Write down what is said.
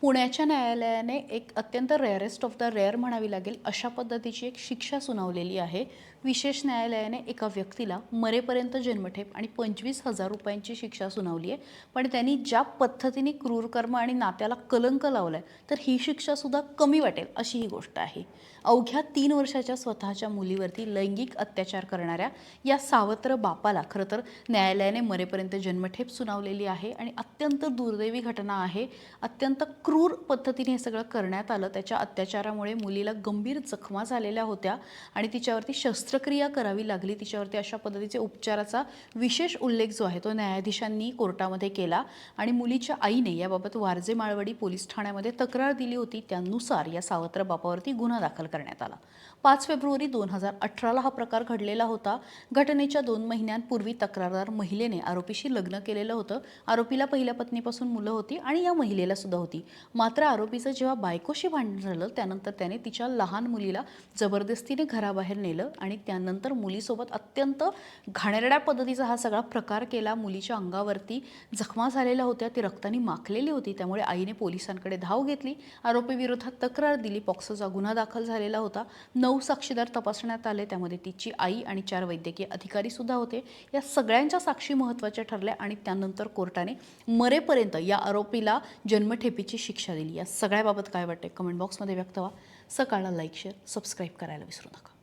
पुण्याच्या न्यायालयाने एक अत्यंत रेअरेस्ट ऑफ द रेअर म्हणावी लागेल अशा पद्धतीची एक शिक्षा सुनावलेली आहे. विशेष न्यायालयाने एका व्यक्तीला मरेपर्यंत जन्मठेप आणि पंचवीस हजार रुपयांची शिक्षा सुनावली आहे. पण त्यांनी ज्या पद्धतीने क्रूरकर्म आणि नात्याला कलंक लावलाय तर ही शिक्षासुद्धा कमी वाटेल अशी ही गोष्ट आहे. अवघ्या तीन वर्षाच्या स्वतःच्या मुलीवरती लैंगिक अत्याचार करणाऱ्या या सावत्र बापाला खरं तर न्यायालयाने मरेपर्यंत जन्मठेप सुनावलेली आहे आणि अत्यंत दुर्दैवी घटना आहे. अत्यंत क्रूर पद्धतीने हे सगळं करण्यात आलं. त्याच्या अत्याचारामुळे मुलीला गंभीर जखमा झालेल्या होत्या आणि तिच्यावरती शस्त्रक्रिया करावी लागली. तिच्यावरती अशा पद्धतीचे उपचाराचा विशेष उल्लेख जो आहे तो न्यायाधीशांनी कोर्टामध्ये केला आणि मुलीच्या आईने याबाबत वारजे माळवडी पोलीस ठाण्यामध्ये तक्रार दिली होती. त्यानुसार या सावत्र बापावरती गुन्हा दाखल करण्यात आला. पाच फेब्रुवारी दोन हजार अठराला हा प्रकार घडलेला होता. घटनेच्या दोन महिन्यांपूर्वी तक्रारदार महिलेने आरोपीशी लग्न केलेलं होतं. आरोपीला पहिल्या पत्नीपासून मुलं होती आणि या महिलेला सुद्धा होती. मात्र आरोपीचं जेव्हा बायकोशी भांडण झालं त्यानंतर त्याने तिच्या लहान मुलीला जबरदस्तीने घराबाहेर नेलं आणि त्यानंतर मुलीसोबत अत्यंत घाणेरड्या पद्धतीचा हा सगळा प्रकार केला. मुलीच्या अंगावरती जखमा झालेल्या होत्या ती रक्ताने माखलेली होती त्यामुळे आईने पोलिसांकडे धाव घेतली. आरोपी विरोधात तक्रार दिली. पॉक्सोचा गुन्हा दाखल झालेला होता. नऊ साक्षीदार तपासण्यात आले. त्यामध्ये तिची आई आणि चार वैद्यकीय अधिकारी सुद्धा होते. या सगळ्यांच्या साक्षी महत्त्वाच्या ठरल्या आणि त्यानंतर कोर्टाने मरेपर्यंत या आरोपीला जन्मठेपीची शिक्षा दिली. या सगळ्याबाबत काय वाटते कमेंट बॉक्समध्ये व्यक्त व्हा. सकाळला लाईक शेअर सबस्क्राईब करायला विसरू नका.